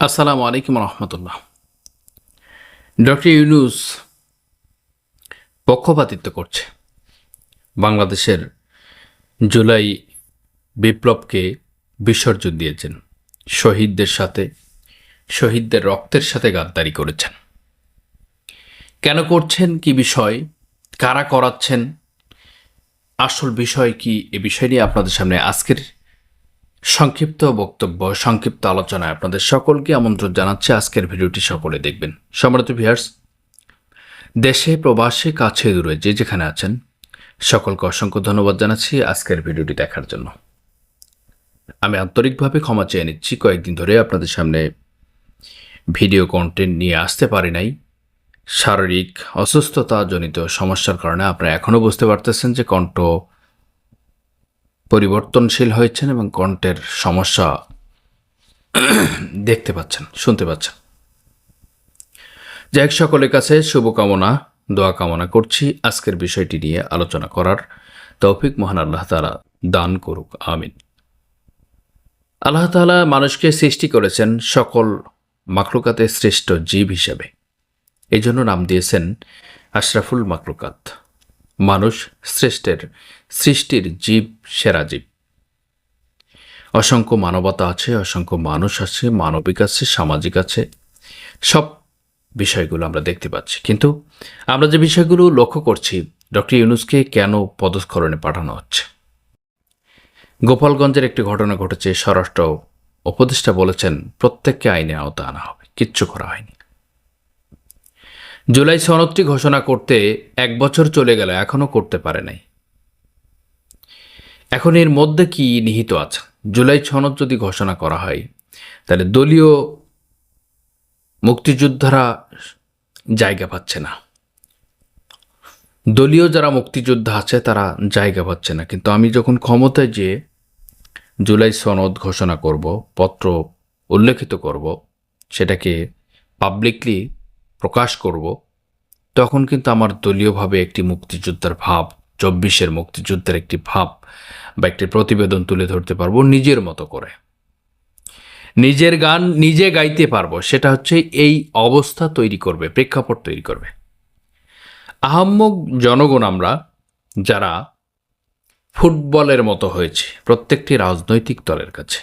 আসসালামু আলাইকুম রহমতুল্লাহ। ডক্টর ইউনুস পক্ষপাতিত্ব করছে। বাংলাদেশের জুলাই বিপ্লবকে বিসর্জন দিয়েছেন। শহীদদের সাথে, শহীদদের রক্তের সাথে গাদ্দারি করেছেন। কেন করছেন? কি বিষয়? কারা করাচ্ছেন? আসল বিষয় কি? এ বিষয় নিয়ে আপনাদের সামনে আজকের সংক্ষিপ্ত বক্তব্য, সংক্ষিপ্ত আলোচনায় আপনাদের সকলকে আমন্ত্রণ জানাচ্ছে আজকের ভিডিওটি সকলে দেখবেন। সম্মানিত ভিয়ার্স দেশে, প্রবাসে, কাছে, দূরে যে যেখানে আছেন, সকলকে অসংখ্য ধন্যবাদ জানাচ্ছি আজকের ভিডিওটি দেখার জন্য। আমি আন্তরিকভাবে ক্ষমা চেয়ে নিচ্ছি, কয়েকদিন ধরে আপনাদের সামনে ভিডিও কন্টেন্ট নিয়ে আসতে পারি নাই। শারীরিক অসুস্থতাজনিত সমস্যার কারণে আপনারা এখনও বুঝতে পারতেছেন যে কণ্ঠ পরিবর্তনশীল হয়েছেন এবং কণ্ঠের সমস্যা দেখতে পাচ্ছেন, শুনতে পাচ্ছেন। যাই সকলের কাছে শুভকামনা, দোয়া কামনা করছি। আজকের বিষয়টি নিয়ে আলোচনা করার তৌফিক মহান আল্লাহ তালা দান করুক, আমিন। আল্লাহ তালা মানুষকে সৃষ্টি করেছেন সকল মাকলুকাতে শ্রেষ্ঠ জীব হিসেবে। এই জন্য নাম দিয়েছেন আশরাফুল মাকলুকাত মানুষ শ্রেষ্ঠের সৃষ্টির জীব সেরা জীব। অসংখ্য মানবতা আছে, অসংখ্য মানুষ আছে, মানবিক আছে, সামাজিক আছে, সব বিষয়গুলো আমরা দেখতে পাচ্ছি। কিন্তু আমরা যে বিষয়গুলো লক্ষ্য করছি, ডক্টর ইউনুসকে কেন পদস্খলনে পাঠানো হচ্ছে? গোপালগঞ্জের একটি ঘটনা ঘটেছে, স্বরাষ্ট্র উপদেষ্টা বলেছেন, প্রত্যেককে আইনে আওতা আনা হবে, কিচ্ছু করা হয়নি। জুলাই সনদটি ঘোষণা করতে এক বছর চলে গেল এখনও করতে পারে নাই। এখন এর মধ্যে কি নিহিত আছে? জুলাই সনদ যদি ঘোষণা করা হয়, তাহলে দলীয় মুক্তিযোদ্ধারা জায়গা পাচ্ছে না। দলীয় যারা মুক্তিযোদ্ধা আছে, তারা জায়গা পাচ্ছে না। কিন্তু আমি যখন ক্ষমতায় যে জুলাই সনদ ঘোষণা করব, পত্র উল্লেখিত করব, সেটাকে পাবলিকলি প্রকাশ করব, তখন কিন্তু আমার দলীয়ভাবে একটি মুক্তিযোদ্ধার ভাব চব্বিশের মুক্তিযুদ্ধের একটি ভাব বা একটি প্রতিবেদন তুলে ধরতে পারব নিজের মতো করে। নিজের গান নিজে গাইতে পারব, সেটা হচ্ছে এই অবস্থা তৈরি করবে, প্রেক্ষাপট তৈরি করবে। আহাম্মক জনগণ আমরা, যারা ফুটবলের মতো হয়েছে, প্রত্যেকটি রাজনৈতিক দলের কাছে।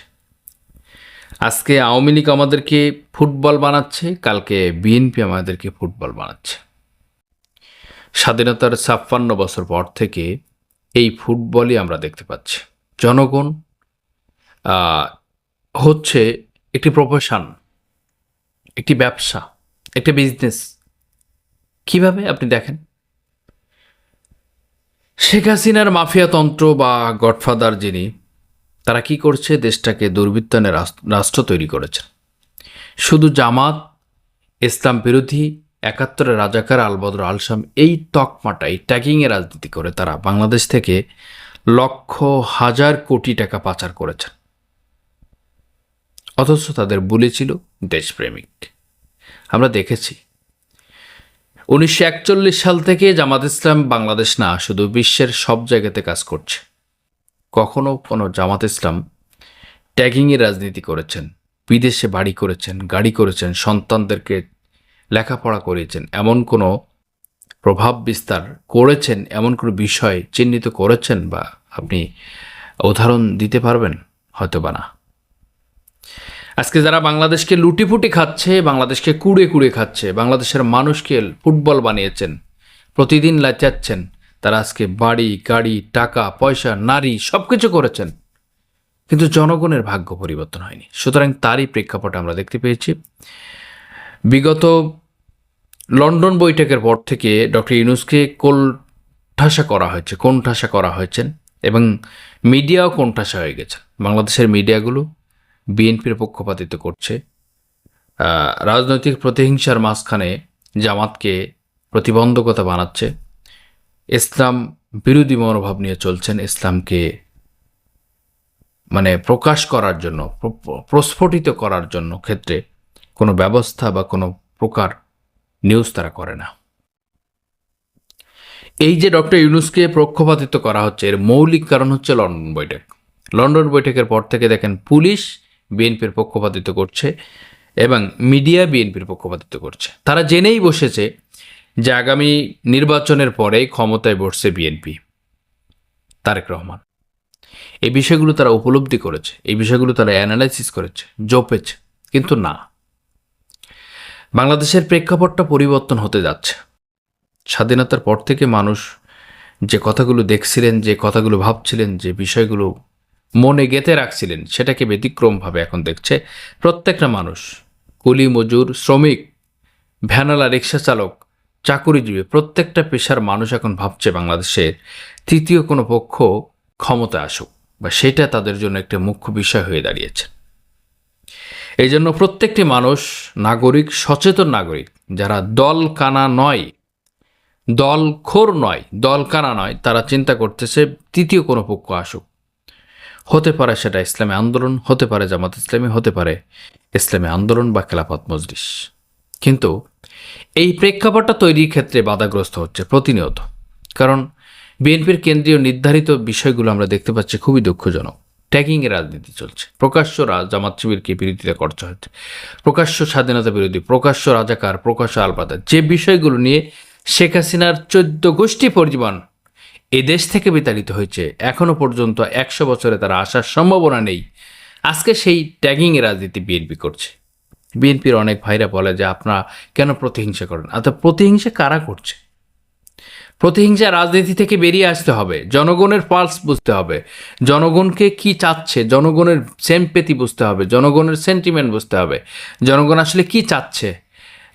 আজকে আওয়ামী লীগ আমাদেরকে ফুটবল বানাচ্ছে, কালকে বিএনপি আমাদেরকে ফুটবল বানাচ্ছে। স্বাধীনতার ছাপ্পান্ন বছর পর থেকে এই ফুটবলই আমরা দেখতে পাচ্ছি। জনগণ হচ্ছে একটি প্রফেশন একটি ব্যবসা, একটি বিজনেস কীভাবে আপনি দেখেন? শেখ হাসিনার মাফিয়াতন্ত্র বা গডফাদার যিনি, তারা কি করছে? দেশটাকে দুর্বৃত্তানের রাষ্ট্র তৈরি করেছে। শুধু জামাত, ইসলাম বিরোধী একাত্তরের রাজাকার আলবদর আলসাম এই তকমাটা এই ট্যাগিংয়ে রাজনীতি করে। তারা বাংলাদেশ থেকে লক্ষ হাজার কোটি টাকা পাচার করেছেন। অথচ তাদের বুলি ছিল দেশপ্রেমিক। আমরা দেখেছি, উনিশশো একচল্লিশ সাল থেকে জামাত ইসলাম বাংলাদেশ না, শুধু বিশ্বের সব জায়গাতে কাজ করছে। কখনো কোনো জামাত ইসলাম ট্যাগিংয়ে রাজনীতি করেছেন, বিদেশে বাড়ি করেছেন, গাড়ি করেছেন, সন্তানদেরকে লেখাপড়া করিয়েছেন এমন কোনো প্রভাব বিস্তার করেছেন, এমন কোনো বিষয় চিহ্নিত করেছেন বা আপনি উদাহরণ দিতে পারবেন? হয়তো বা না। আজকে যারা বাংলাদেশকে লুটিপুটি খাচ্ছে, বাংলাদেশকে কুড়ে কুড়ে খাচ্ছে, বাংলাদেশের মানুষকে ফুটবল বানিয়েছেন, প্রতিদিন লাচাচ্ছেন, তারা আজকে বাড়ি, গাড়ি, টাকা, পয়সা, নারী সব কিছু করেছেন, কিন্তু জনগণের ভাগ্য পরিবর্তন হয়নি। সুতরাং তারই প্রেক্ষাপটে আমরা দেখতে পেয়েছি বিগত লন্ডন বৈঠকের পর থেকে ডক্টর ইউনুসকে কোণঠাসা করা হয়েছে, কোণঠাসা করা হয়েছেন এবং মিডিয়াও কোণঠাসা হয়ে গেছে। বাংলাদেশের মিডিয়াগুলো বিএনপির পক্ষপাতিত্ব করছে। রাজনৈতিক প্রতিহিংসার মাঝখানে জামাতকে প্রতিবন্ধকতা বানাচ্ছে। ইসলাম বিরোধী মনোভাব নিয়ে চলছেন, ইসলামকে মানে প্রকাশ করার জন্য প্র- প্র- প্রস্ফুটিত করার জন্য ক্ষেত্রে কোনো ব্যবস্থা বা কোনো প্রকার নিউজ তারা করে না। এই যে ডক্টর ইউনুসকে পক্ষপাতিত্ব করা হচ্ছে, এর মৌলিক কারণ হচ্ছে লন্ডন বৈঠক। লন্ডন বৈঠকের পর থেকে দেখেন পুলিশ বিএনপির পক্ষপাতিত্ব করছে এবং মিডিয়া বিএনপির পক্ষপাতিত্ব করছে। তারা জেনেই বসেছে যে আগামী নির্বাচনের পরেই ক্ষমতায় বসছে বিএনপি, তারেক রহমান। এই বিষয়গুলো তারা উপলব্ধি করেছে, এই বিষয়গুলো তারা অ্যানালাইসিস করেছে, জপেছে, কিন্তু না। বাংলাদেশের প্রেক্ষাপটটা পরিবর্তন হতে যাচ্ছে। স্বাধীনতার পর থেকে মানুষ যে কথাগুলো দেখছিলেন, যে কথাগুলো ভাবছিলেন, যে বিষয়গুলো মনে গেঁথে রাখছিলেন, সেটাকে ব্যতিক্রমভাবে এখন দেখছে প্রত্যেকটা মানুষ। কুলি, মজুর, শ্রমিক, ভ্যানালা, রিক্সা চালক, চাকুরিজীবী, প্রত্যেকটা পেশার মানুষ এখন ভাবছে বাংলাদেশের তৃতীয় কোনো পক্ষ ক্ষমতা আসুক বা সেটা তাদের জন্য একটা মুখ্য বিষয় হয়ে দাঁড়িয়েছে। এই জন্য প্রত্যেকটি মানুষ নাগরিক, সচেতন নাগরিক। যারা দল কানা নয় দলখোর নয়, দল কানা নয়, তারা চিন্তা করতেছে তৃতীয় কোনো পক্ষ আসুক। হতে পারে সেটা ইসলামী আন্দোলন, হতে পারে জামাত ইসলামী, হতে পারে ইসলামী আন্দোলন বা খেলাফত মজলিস। কিন্তু এই প্রেক্ষাপটটা তৈরির ক্ষেত্রে বাধাগ্রস্ত হচ্ছে প্রতিনিয়ত। কারণ বিএনপির কেন্দ্রীয় নির্ধারিত বিষয়গুলো আমরা দেখতে পাচ্ছি খুবই দুঃখজনক। ট্যাগিংয়ের রাজনীতি চলছে। প্রকাশ্য জামাত শিবিরকে বিরোধিতা করতে হচ্ছে। প্রকাশ্য স্বাধীনতা বিরোধী, প্রকাশ্য রাজাকার, প্রকাশ্য আলবাদা যে বিষয়গুলো নিয়ে শেখ হাসিনার চোদ্দ গোষ্ঠী পরিজীবন এ দেশ থেকে বিতাড়িত হয়েছে, এখনও পর্যন্ত একশো বছরে তারা আসার সম্ভাবনা নেই। আজকে সেই ট্যাগিংয়ের রাজনীতি বিএনপি করছে। বিএনপির অনেক ভাইরা বলে যে, আপনারা কেন প্রতিহিংসা করেন? অর্থাৎ প্রতিহিংসা কারা করছে? প্রতিহিংসা রাজনীতি থেকে বেরিয়ে আসতে হবে। জনগণের পালস বুঝতে হবে। জনগণকে কি চাচ্ছে? জনগণের সেম্পেতি বুঝতে হবে। জনগণের সেন্টিমেন্ট বুঝতে হবে। জনগণ আসলে কি চাচ্ছে?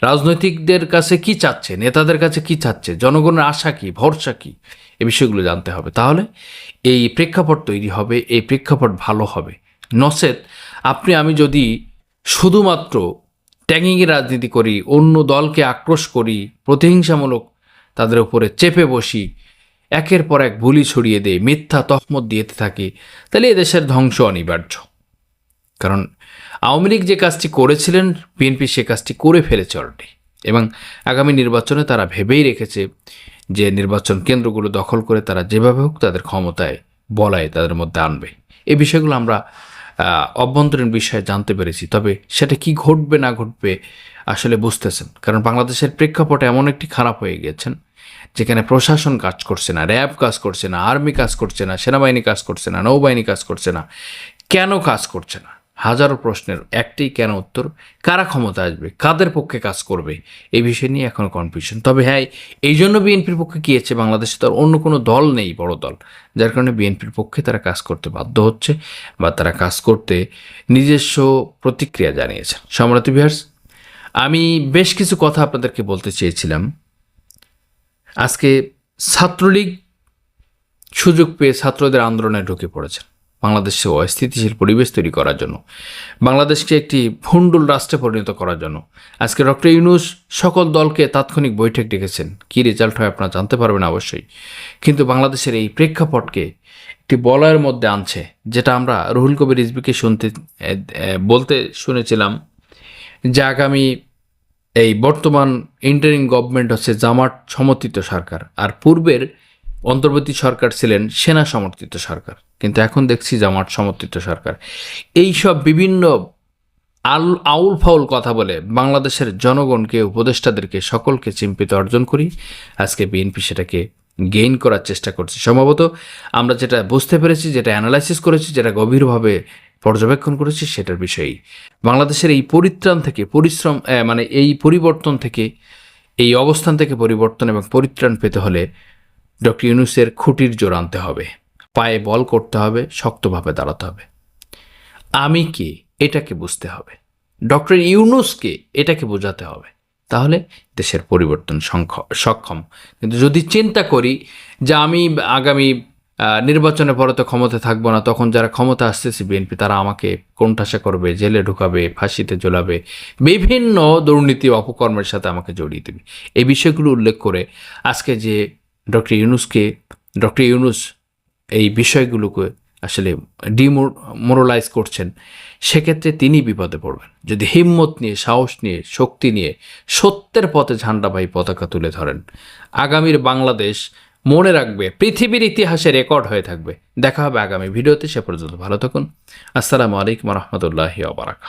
রাজনৈতিকদের কাছে কি চাচ্ছে? নেতাদের কাছে কি চাচ্ছে? জনগণের আশা কি? ভরসা কি? এ বিষয়গুলো জানতে হবে। তাহলে এই প্রেক্ষাপট তৈরি হবে, এই প্রেক্ষাপট ভালো হবে। নসেত আপনি, আমি যদি শুধুমাত্র ট্যাগিংয়ের রাজনীতি করি, অন্য দলকে আক্রোশ করি, প্রতিহিংসামূলক তাদের উপরে চেপে বসি। একের পর এক ভুলি ছড়িয়ে দেয়, মিথ্যা তহমত দিতে থাকি। তাহলে এদেশের ধ্বংস অনিবার্য। কারণ আওয়ামী লীগ যে কাজটি করেছিলেন, বিএনপি সে কাজটি করে ফেলেছে অলরেডি এবং আগামী নির্বাচনে তারা ভেবেই রেখেছে যে নির্বাচন কেন্দ্রগুলো দখল করে তারা যেভাবে হোক তাদের ক্ষমতায় বলায় তাদের মধ্যে আনবে। এই বিষয়গুলো আমরা অভ্যন্তরীণ বিষয়ে জানতে পেরেছি। তবে সেটা কি ঘটবে না ঘটবে আসলে বুঝতেছেন। কারণ বাংলাদেশের প্রেক্ষাপটে এমন একটি খারাপ হয়ে গিয়েছেন, যেখানে প্রশাসন কাজ করছে না, র্যাব কাজ করছে না, আর্মি কাজ করছে না, সেনাবাহিনী কাজ করছে না, নৌবাহিনী কাজ করছে না, কেন কাজ করছে না? হাজারো প্রশ্নের একটি কেন উত্তর? কারা ক্ষমতা আসবে? কাদের পক্ষে কাজ করবে? এই বিষয় নিয়ে এখন কনফিউশন তবে হ্যাঁ এই জন্য বিএনপির পক্ষে গিয়েছে বাংলাদেশে তার অন্য কোনো দল নেই, বড় দল। যার কারণে বিএনপির পক্ষে তারা কাজ করতে বাধ্য হচ্ছে বা তারা কাজ করতে নিজস্ব প্রতিক্রিয়া জানিয়েছেন। সম্রাট বিহার্স আমি বেশ কিছু কথা আপনাদেরকে বলতে চেয়েছিলাম। আজকে ছাত্রলীগ সুযোগ পেয়ে ছাত্রদের আন্দোলনে ঢুকে পড়েছেন। বাংলাদেশে অস্থিতিশীল পরিবেশ তৈরি করার জন্য, বাংলাদেশকে একটি ভণ্ডুল রাষ্ট্রে পরিণত করার জন্য। আজকে ডক্টর ইউনুস সকল দলকে তাৎক্ষণিক বৈঠক ডেকেছেন। কী রেজাল্ট হয় আপনারা জানতে পারবেন অবশ্যই। কিন্তু বাংলাদেশের এই প্রেক্ষাপটকে একটি বলয়ের মধ্যে আনছে, যেটা আমরা রুহুল কবির রিজবিকে শুনতে বলতে শুনেছিলাম যে আগামী এই বর্তমান ইন্টারিং গভর্নমেন্ট হচ্ছে জামাট সমর্থিত সরকার। আর পূর্বের অন্তর্বর্তী সরকার ছিলেন সেনা সমর্থিত সরকার, কিন্তু এখন দেখছি জামাত সমর্থিত সরকার। এই সব বিভিন্ন আল, আউল ফাউল কথা বলে বাংলাদেশের জনগণকে, উপদেষ্টাদেরকে, সকলকে চিম্পিত অর্জন করি। আজকে বিএনপি সেটাকে গেইন করার চেষ্টা করছে। সম্ভবত আমরা যেটা বুঝতে পেরেছি, যেটা অ্যানালাইসিস করেছি, যেটা গভীরভাবে পর্যবেক্ষণ করেছি, সেটার বিষয়েই। বাংলাদেশের এই পরিত্রাণ থেকে, পরিশ্রম মানে এই পরিবর্তন থেকে, এই অবস্থান থেকে পরিবর্তন এবং পরিত্রাণ পেতে হলে ডক্টর ইউনুসের খুঁটির জোর আনতে হবে, পায়ে বল করতে হবে, শক্তভাবে দাঁড়াতে হবে। আমি কে? এটাকে বুঝতে হবে। ডক্টর ইউনুসকে এটাকে বোঝাতে হবে। তাহলে দেশের পরিবর্তন সক্ষম। কিন্তু যদি চিন্তা করি যে আমি আগামী নির্বাচনের পরে তো ক্ষমতা থাকব না, তখন যারা ক্ষমতা আসতেছে বিএনপি, তারা আমাকে কোণঠাসা করবে, জেলে ঢুকাবে, ফাঁসিতে জ্বলাবে, বিভিন্ন দুর্নীতি অপকর্মের সাথে আমাকে জড়িয়ে দেবে। এই বিষয়গুলো উল্লেখ করে আজকে যে ডক্টর ইউনুসকে, ডক্টর ইউনুস এই বিষয়গুলোকে আসলে ডিমোরালাইজ করছেন, সেক্ষেত্রে তিনি বিপদে পড়বেন। যদি হিম্মত নিয়ে, সাহস নিয়ে, শক্তি নিয়ে সত্যের পথে ঝান্ডাবাহী পতাকা তুলে ধরেন, আগামীর বাংলাদেশ মনে রাখবে, পৃথিবীর ইতিহাসে রেকর্ড হয়ে থাকবে। দেখা হবে আগামী ভিডিওতে, সে পর্যন্ত ভালো থাকুন। আসসালামু আলাইকুম রহমতুল্লাহি আবরাকা